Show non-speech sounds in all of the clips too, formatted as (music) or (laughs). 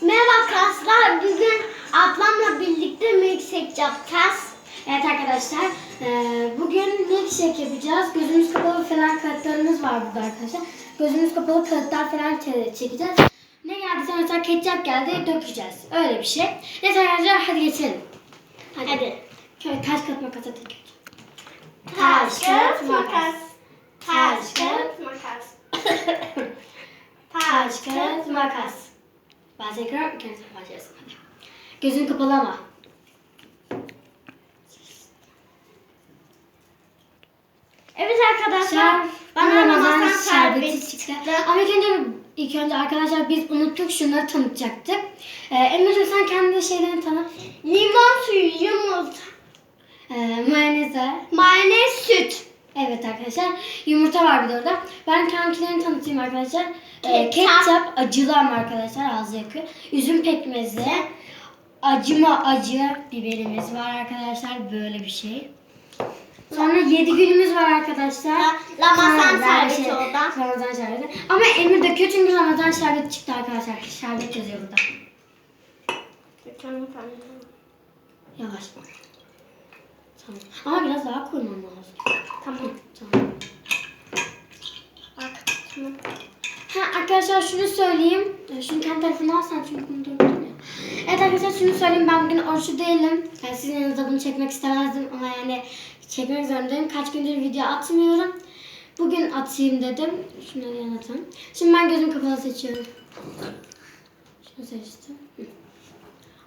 Merhaba arkadaşlar. Bugün ablamla birlikte milkshake yapacağız. Evet arkadaşlar, eee, bugün milkshake yapacağız. Gözümüz kapalı falan kağıtlarımız var burada arkadaşlar. Gözümüz kapalı kağıtlar falan çe- çekeceğiz. Ne geldiyse mesela ketçap geldi dökeceğiz. Öyle bir şey. Neyse arkadaşlar hadi geçelim. Hadi. Hadi. Taş kağıt makas atın. Taş, kağıt, makas. Taş, kağıt, makas. Taş kağıt makas. Ben tekrar kendisi başlayasın. Hadi. Gözün kapalı ama. Evet arkadaşlar. Bana Ramazan şerbeti çıktı. Ama ilk önce, ilk önce arkadaşlar biz unuttuk şunları tanıtacaktık. Ee, Emir'cim sen kendi şeylerini tanıt. Limon suyu, yumurta, Ee, mayonez var. mayonez, süt. Evet arkadaşlar. Yumurta var bir de orada. Ben kendilerini tanıtayım arkadaşlar. Ee, Ketçap. ama arkadaşlar ağzı yakıyor. Üzüm pekmezi. Acıma acı biberimiz var arkadaşlar. Böyle bir şey. Sonra yedi günümüz var arkadaşlar. Ramazan Ha, ben şerbeti şey- orada. Ramazan şerbeti. Ama Emir döküyor çünkü Ramazan şerbeti çıktı arkadaşlar. Şerbet yazıyor burada. Yavaş. Tamam. Ama biraz daha koymam lazım. Tamam. Tamam. Ha arkadaşlar şunu söyleyeyim. Ee, Şunu kendi telefonu alsan çünkü bunu ya. Evet arkadaşlar şunu söyleyeyim ben bugün oruçlu değilim. Yani sizin yanınızda bunu çekmek istemezdim ama yani çekmek zorundayım. Kaç gündür video atmıyorum. Bugün atayım dedim. Şunları yanatayım. Şimdi ben gözüm kapalı seçiyorum. Şunu seçtim.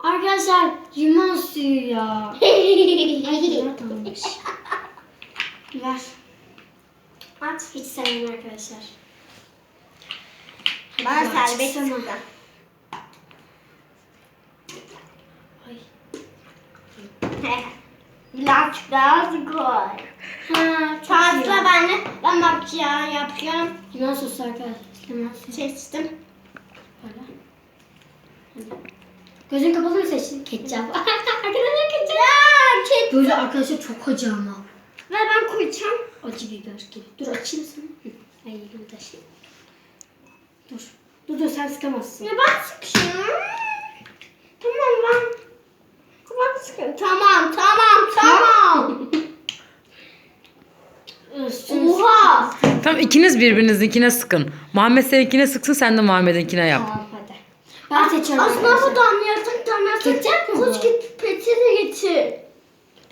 Arkadaşlar limon suyu ya. (laughs) Tamammış. Ver. Aç. Hiç sevmem arkadaşlar. Bana çıktı. Ay. (laughs) Birazcık daha koy. Ha. Fazla ben de ben makyaj yapıyorum. Limon sosu arkadaşlar. Limon sosu. Seçtim. Böyle. Gözün kapalı mı seçtin? Ketçap. (laughs) Ya kek. Böyle arkadaşlar çok acı ama. Ve ben koyacağım. Acı biber gibi. Dur açayım sana. Ay elimi taşıyayım. Dur. Dur dur sen sıkamazsın. Ya ben sıkışıyorum. Tamam ben. Ben sıkıyorum. Tamam tamam tamam. (laughs) Oha. Tamam ikiniz birbirinizinkine sıkın. Muhammed seninkine sıksın sen de Muhammed'inkine yap. Tamam hadi. Ben seçiyorum Aslında bu damlıyorsun. Ketçap mı bu? Koş git petini getir.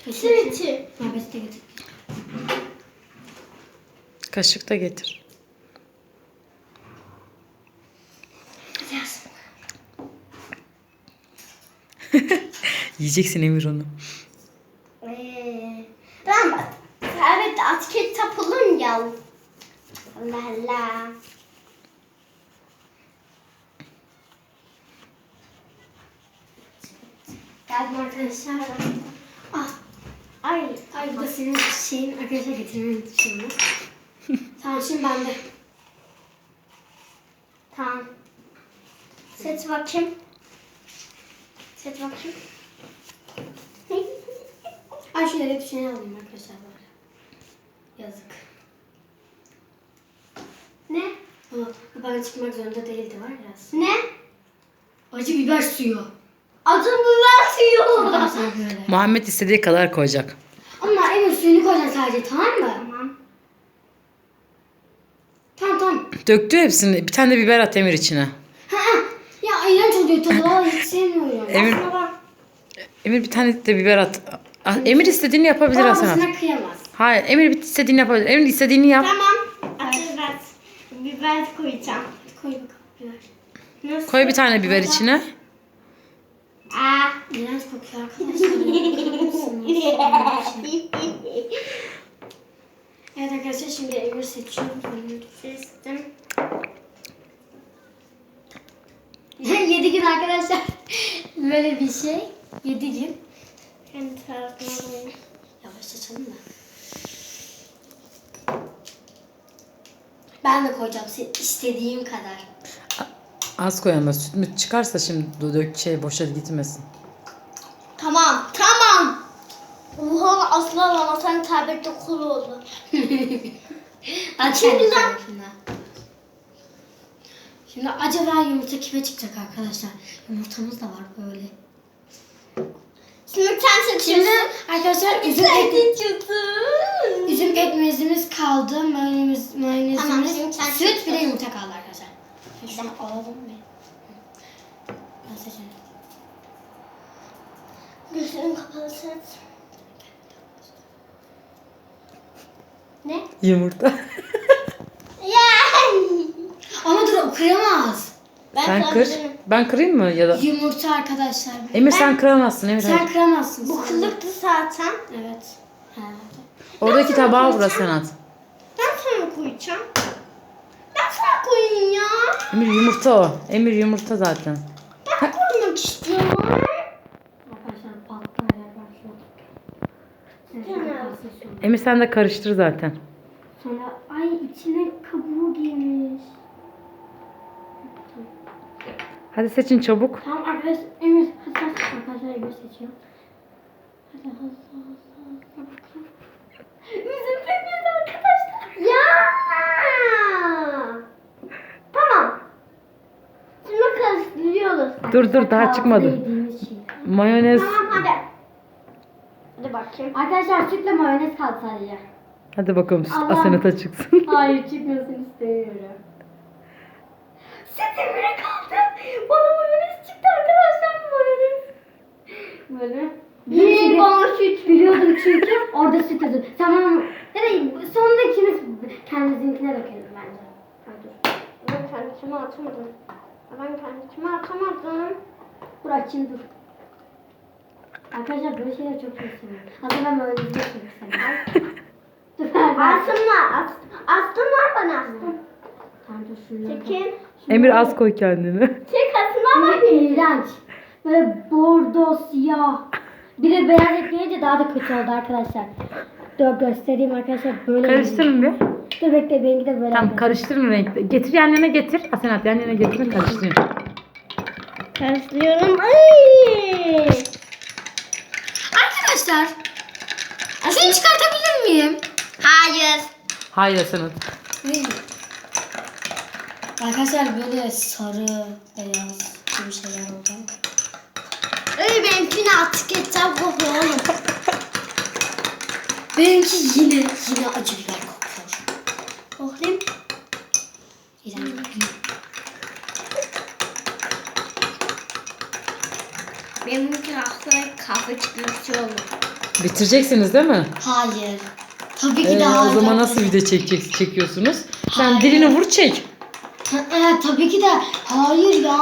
Getir. Muhabbeti de getir. Kaşık da getir. (laughs) Yiyeceksin Emir onu. Ee, ben bak. Evet at ketçap olur ya. Allah Allah. Geldim arkadaşlar. Ah. Ay. Ay bu da senin şeyin arkadaşlar getirmeyi düşünüyorum. (laughs) tamam şimdi bende. Tamam. Seç bakayım. Seç bakayım. Ay şu yere düşeni alayım arkadaşlar böyle. Yazık. ne? Bu bana çıkmak zorunda değildi var ya. Ne? Acı biber suyu. Adı biber suyu. Arkadaşlar böyle. Muhammed istediği kadar koyacak. Ama Emir suyunu koyacaksın sadece tamam mı? Tamam. Tamam tamam. Döktü hepsini. Bir tane de biber at Emir içine. Ha, ha. ya iğrenç oluyor tadı. Vallahi hiç sevmiyorum. Emir. Emir bir tane de biber at. Ah, Emir istediğini yapabilir Hasan. Babasına kıyamaz. Hayır Emir bir istediğini yapabilir. Emir istediğini yap. Tamam. At biber. Biber koyacağım. Koy bakalım biber. Nasıl? Koy bir tane biber içine. Aa. İğrenç kokuyor arkadaşlar. Evet arkadaşlar şimdi Emir seçiyorum. Seçtim. Yedi gün arkadaşlar. Böyle bir şey. Yedi gün. Tarafına koyayım. Yavaş açalım da. Ben de koyacağım istediğim kadar. Az koy ama süt mü çıkarsa şimdi dök şey boşa gitmesin. Tamam. Tamam. Oha aslan ama sen tablette kul oldu. (laughs) Kendi tarafına. Şimdi acaba yumurta kime çıkacak arkadaşlar? Yumurtamız da var böyle. Şimdi sen Şimdi seçiyorsun. arkadaşlar üzüm, Sen ek, seçiyorsun. üzüm ekmeğimiz kaldı. Mayonez, mayonezimiz, Tamam, şimdi sen süt bir de seçiyorsun. yumurta kaldı arkadaşlar. Şunu alalım mı? Ben seçelim. Gözlerin kapalı seç. Ne? Yumurta. Ya. Ama dur o kıramaz. Ben sen kır. Ben kırayım mı ya da? Yumurta arkadaşlar. Emir sen kıramazsın Emir. Sen kıramazsın. Bu sen. kılıktı zaten. Evet. Ha. Oradaki tabağı vur Senat. Ben sana koyacağım. Ben koyayım ya. Emir yumurta o. Emir yumurta zaten. Ben koymak istiyorum. Arkadaşlar patlar ya başladık. Emir sen de karıştır zaten. Sonra ay içine kabuğu girmiş. Hadi seçin çabuk. Tamam arkadaş Emir hadi arkadaşlar Emir seçiyor. Hadi hadi hadi. hadi. Üzüm arkadaşlar. Ya. Tamam. Şimdi karıştırıyoruz. Dur dur daha çıkmadı. Şey. Mayonez. Tamam hadi. Hadi bakayım. Arkadaşlar sütle mayonez kaldı sadece. Hadi bakalım Allah. Asenat'a çıksın. (laughs) Hayır çıkmasın istemiyorum. Süt Emir'e kaldı. Bana mayonez çıktı arkadaşlar mayonez. Böyle. Yiyin bana süt. Biliyordum çünkü orada süt yazıyor. Tamam. Evet sonunda ikimiz kendimizinkine bakalım bence. Hadi. Ben kendime atamadım. Ben kendime atamadım. Dur açayım dur. Arkadaşlar böyle şeyler çok çok seviyorum. Aslında ben mayonezi de çok seviyorum. dur ben ben. Astım var. As, astım var bana astım. Tamam dur şunları. Çekin. Emir az koy kendini. Çek astım ama. Ama iğrenç. Böyle bordo, siyah. Bir de beyaz ekleyince daha da kötü oldu arkadaşlar. Dur göstereyim arkadaşlar böyle. Karıştırın bir. Dur bekle benimki de böyle. Tamam karıştırın renkli. Getir yan yana getir. Asenat yan yana getir karıştırın. Karıştırıyorum. Ay. Arkadaşlar. Şunu çıkartabilir miyim? Hayır. Hayır Asenat. Arkadaşlar böyle sarı, beyaz gibi şeyler oldu. Öyle benimkini artık geçeceğim kokuyor oğlum. Benimki yine yine acı biber kokuyor. Koklayayım. Benimki aslında kahve çıkmış olur. Bitireceksiniz değil mi? Hayır. Tabii ki Ee, de o hayır. zaman nasıl video çekecek, çekiyorsunuz? Sen Hayır. dilini vur çek. Ee, tabii ki de hayır ya.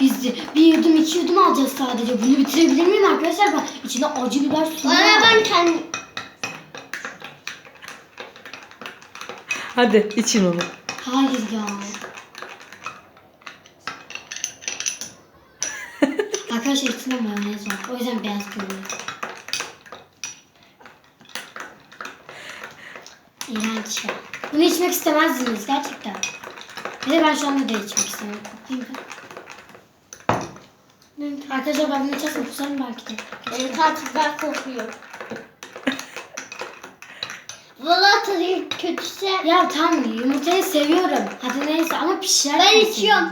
Biz de bir yudum iki yudum alacağız sadece. Bunu bitirebilir miyim arkadaşlar? Bak içine acı biber suyu Bana var. ben kendim... Hadi için onu. Hayır ya. (laughs) arkadaşlar içinde mayonez var. O yüzden beyaz görünüyor. İğrenç ya. Bunu içmek istemezdiniz gerçekten. Bir de ben şu anda da içmek istemiyorum. Ben. Arkadaşlar ben bunu içersem kusarım belki de. Benim tatlılar kokuyor. Valla tadı kötüse... Ya tamam yumurtayı seviyorum. Hadi neyse ama pişer. Ben içiyorum.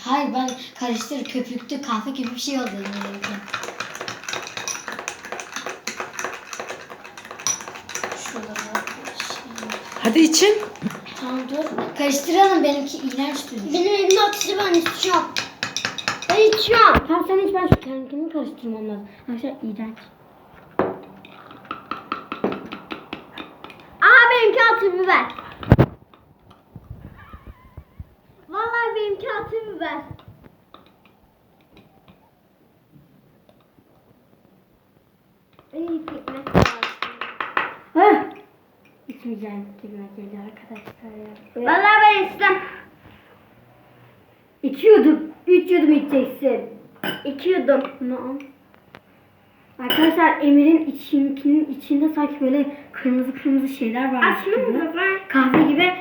Hayır ben karıştır köpüklü kahve gibi bir şey oldu. benimki. Şurada da şey. Hadi için. Tamam dur. Karıştıralım benimki iğrenç duruyor. Benim elimde atışı ben içiyorum. Ben içiyorum. Tamam sen hiç ben şu kendimi karıştırmam lazım. Arkadaşlar iğrenç. Aha benimki atı biber. Vallahi benimki atı biber. İyi pekmez. Heh. İçmeyeceğim kelime geliyor arkadaşlar ya. Vallahi ben istem. İki yudum. Üç yudum içeceksin. İki yudum. Bunu al. Arkadaşlar Emir'in içinkinin içinde sanki böyle kırmızı kırmızı şeyler var. Aslında ben. Kahve gibi.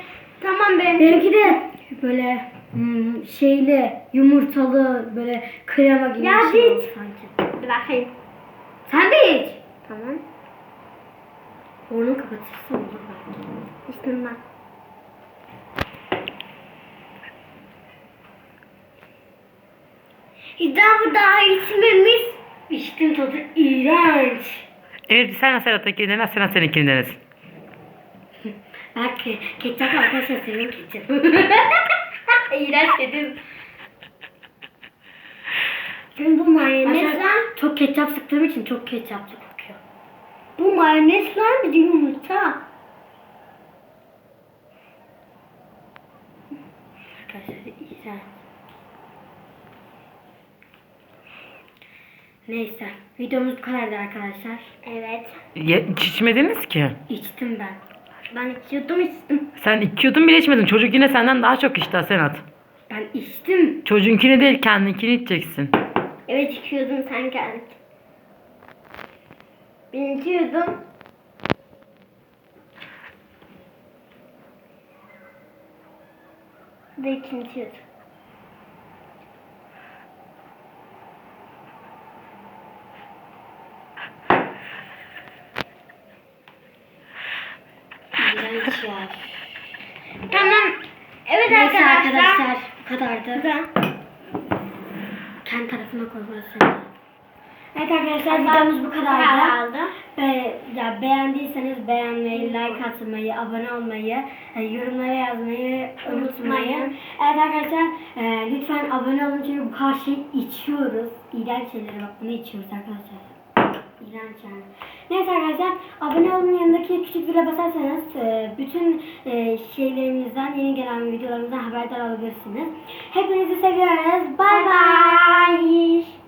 Tamam benimki. Benimki de böyle hmm, şeyli, yumurtalı, böyle krema gibi Ya bir şey oldu sanki. Bir bakayım. Sen de iç. Tamam. Burnunu kapatırsan olur belki. İstemem ben. İddia bu daha içmemiz. İçtim tadı iğrenç. Evet sen Serhat'takini dene, Serhat seninkini denesin. (laughs) Belki ketçap arkadaşlar senin ketçap. (laughs) İğrenç dedim. Şimdi bu mayonez lan. Çok ketçap sıktığım için çok ketçaplı kokuyor. Bu mayonez lan bir de yumurta. Arkadaşlar iğrenç. Neyse videomuz bu kadardı arkadaşlar. Evet. Ye, hiç içmediniz ki. İçtim ben. Ben içiyordum içtim. Sen içiyordun bile içmedin. Çocuk yine senden daha çok içti ha Serhat. Ben içtim. Çocuğunkini değil kendinkini içeceksin. Evet içiyordum sen kendin. Ben içiyordum. De ikinci içiyordum. Tamam. Evet Neyse arkadaşlar. arkadaşlar bu kadardı. Güzel. Kendi tarafına koymasın. Evet arkadaşlar videomuz bu kadardı. Be ya beğendiyseniz beğenmeyi, like atmayı, abone olmayı, e, yorumlara yazmayı unutmayın. Evet arkadaşlar e, lütfen abone olun çünkü bu kadar şey içiyoruz. İğrenç şeyleri bak bunu içiyoruz arkadaşlar. Neyse arkadaşlar abone olun yanındaki küçük zile basarsanız e, bütün e, şeylerimizden yeni gelen videolarımızdan haberdar olabilirsiniz. Hepinizi seviyoruz. Bay bay.